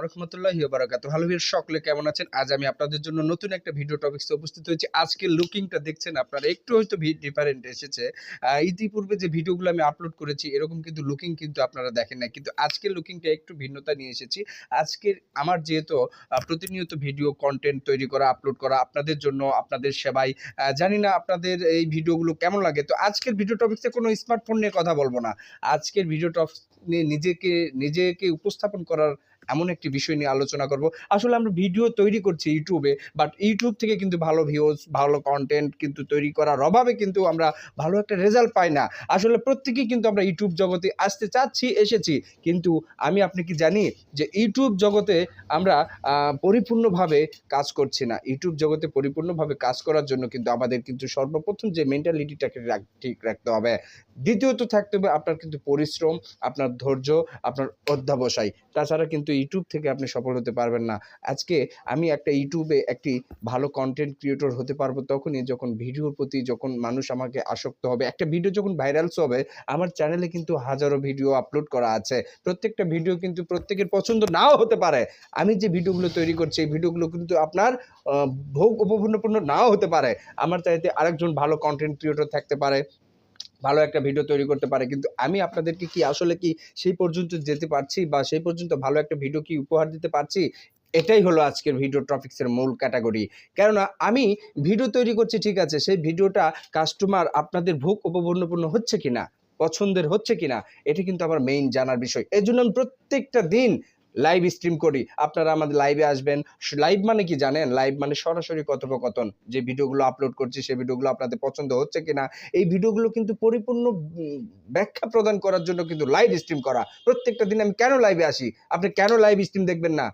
রহমতুল্লাহি বারাকাতু ভিউয়ার সকলে কেমন আছেন? আজ আমি আপনাদের জন্য নতুন একটা ভিডিও টপিক্সে উপস্থিত হয়েছি। লুকিংটা দেখছেন আপনারা একটু হয়তো ডিফারেন্ট এসেছে। ইতিপূর্বে যে ভিডিওগুলো আমি আপলোড করেছি এরকম কিন্তু লুকিং কিন্তু আপনারা দেখেন না কিন্তু আজকের লুকিংটা একটু ভিন্নতা নিয়ে এসেছি। আজকের আমার যেহেতু প্রতিনিয়ত ভিডিও কন্টেন্ট তৈরি করা আপলোড করা আপনাদের জন্য আপনাদের আহ, জানি না আপনাদের এই ভিডিওগুলো কেমন লাগে। তো আজকের ভিডিও টপিক্সে কোনো স্মার্টফোন নিয়ে কথা বলব না। আজকের ভিডিও টপিক্স নিয়ে নিজেকে নিজেকে উপস্থাপন করার এমন একটি বিষয় নিয়ে আলোচনা করব। আসলে আমরা ভিডিও তৈরি করছি ইউটিউবে বাট ইউটিউব থেকে কিন্তু ভালো ভিউজ ভালো কন্টেন্ট কিন্তু তৈরি করার অভাবে কিন্তু আমরা ভালো একটা রেজাল্ট পাই না। আসলে প্রত্যেকেই কিন্তু আমরা ইউটিউব জগতে আসতে চাচ্ছি, এসেছি। কিন্তু আমি আপনি কি জানি যে ইউটিউব জগতে আমরা পরিপূর্ণভাবে কাজ করছি না। ইউটিউব জগতে পরিপূর্ণভাবে কাজ করার জন্য কিন্তু আমাদের কিন্তু সর্বপ্রথম যে মেন্টালিটিটাকে ঠিক রাখতে হবে। দ্বিতীয়ত থাকতে হবে আপনার কিন্তু পরিশ্রম, আপনার ধৈর্য, আপনার অধ্যাবসায়। তাছাড়া কিন্তু ইউটিউব থেকে আপনি সফল হতে পারবেন না। আজকে আমি একটা ইউটিউবে একটি ভালো কন্টেন্ট ক্রিয়েটর হতে পারব তখনই যখন ভিডিওর প্রতি যখন মানুষ আমাকে আসক্ত হবে। একটা ভিডিও যখন ভাইরালস হবে, আমার চ্যানেলে কিন্তু হাজারো ভিডিও আপলোড করা আছে। প্রত্যেকটা ভিডিও কিন্তু প্রত্যেকের পছন্দ নাও হতে পারে। আমি যে ভিডিওগুলো তৈরি করছি, এই ভিডিওগুলো কিন্তু আপনার ভোগ উপপূর্ণপূর্ণ নাও হতে পারে। আমার চাইতে আরেকজন ভালো কন্টেন্ট ক্রিয়েটর থাকতে পারে। ভালো একটা ভিডিও তৈরি করতে পারে। কিন্তু আমি আপনাদেরকে কি আসলে কি সেই পর্যন্ত যেতে পারছি বা সেই পর্যন্ত ভালো একটা ভিডিও কি উপহার দিতে পারছি? এটাই হলো আজকের ভিডিও টপিক্সের মূল ক্যাটাগরি কেননা আমি ভিডিও তৈরি করছি, ঠিক আছে, সেই ভিডিওটা কাস্টমার আপনাদের ভোগ উপপূর্ণপূর্ণ হচ্ছে কিনা, পছন্দের হচ্ছে কিনা, এটা কিন্তু আমার মেইন জানার বিষয়। এই জন্য আমি প্রত্যেকটা দিন লাইভ স্ট্রিম করি। আপনারা আমাদের লাইভে আসবেন। লাইভ মানে কি জানেন? লাইভ মানে সরাসরি কথোপকথন। যে ভিডিওগুলো আপলোড করছি, সেই ভিডিওগুলো আপনাদের পছন্দ হচ্ছে কিনা, এই ভিডিওগুলো কিন্তু পরিপূর্ণ ব্যাখ্যা প্রদান করার জন্য কিন্তু লাইভ স্ট্রিম করা। প্রত্যেকটা দিন আমি কেন লাইভে আসি? আপনি কেন লাইভ স্ট্রিম দেখবেন না?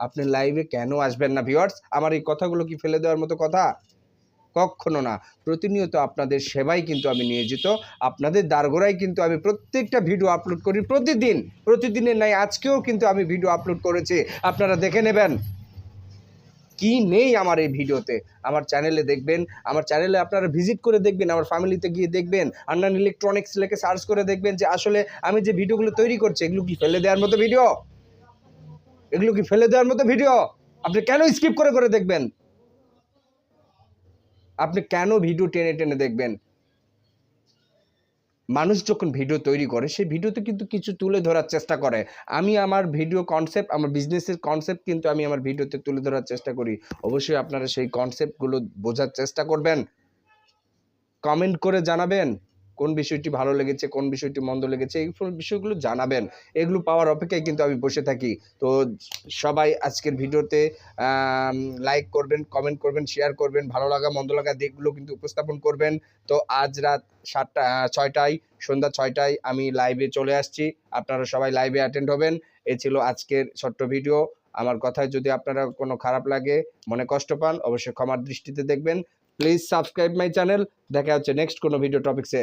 আপনি লাইভে কেন আসবেন না ভিউয়ার্স আমার এই কথাগুলো কি ফেলে দেওয়ার মতো কথা? কখনো না। প্রতিনিয়ত আপনাদের সেবাই কিন্তু আমি নিয়োজিত। আপনাদের দ্বারগোড়ায় কিন্তু আমি প্রত্যেকটা ভিডিও আপলোড করি প্রতিদিন। প্রতিদিনের নাই আজকেও কিন্তু আমি ভিডিও আপলোড করেছি। আপনারা দেখে নেবেন। কি নেই আমার এই ভিডিওতে? আমার চ্যানেলে দেখবেন, আমার চ্যানেলে আপনারা ভিজিট করে দেখবেন, আমার ফ্যামিলিতে গিয়ে দেখবেন আন্নান ইলেকট্রনিক্স লেখে সার্চ করে দেখবেন যে আসলে আমি যে ভিডিওগুলো তৈরি করছি, এগুলো কি ফেলে দেওয়ার মতো ভিডিও এগুলো কি ফেলে দেওয়ার মতো ভিডিও আপনি কেন স্কিপ করে করে দেখবেন? আপনি কেন ভিডিও টেনে টেনে দেখবেন? মানুষ যখন ভিডিও তৈরি করে, সেই ভিডিওতে কিন্তু কিছু তুলে ধরার চেষ্টা করে। আমি আমার ভিডিও কনসেপ্ট আমার বিজনেসের কনসেপ্ট কিন্তু আমি আমার ভিডিওতে তুলে ধরার চেষ্টা করি। অবশ্যই আপনারা সেই কনসেপ্টগুলো বোঝার চেষ্টা করবেন। কমেন্ট করে জানাবেন। কোন বিষয়টি ভালো লেগেছে, কোন বিষয়টি মন্দ লেগেছে, এই বিষয়গুলো জানাবেন। এগুলো পাওয়ার অপেক্ষায় কিন্তু আমি বসে থাকি। তো সবাই আজকের ভিডিওতে লাইক করবেন কমেন্ট করবেন শেয়ার করবেন, ভালো লাগা, মন্দ লাগা দিকগুলো কিন্তু উপস্থাপন করবেন। তো আজ রাত সাতটা ছয়টায়, সন্ধ্যা ছয়টায় আমি লাইভে চলে আসছি। আপনারা সবাই লাইভে অ্যাটেন্ড হবেন। এ ছিল আজকের ছোট্ট ভিডিও আমার কথায় যদি আপনারা কোনো খারাপ লাগে, মনে কষ্ট পান, অবশ্যই ক্ষমার দৃষ্টিতে দেখবেন। প্লিজ সাবস্ক্রাইব মাই চ্যানেল দেখা হচ্ছে নেক্সট কোনো ভিডিও টপিক্সে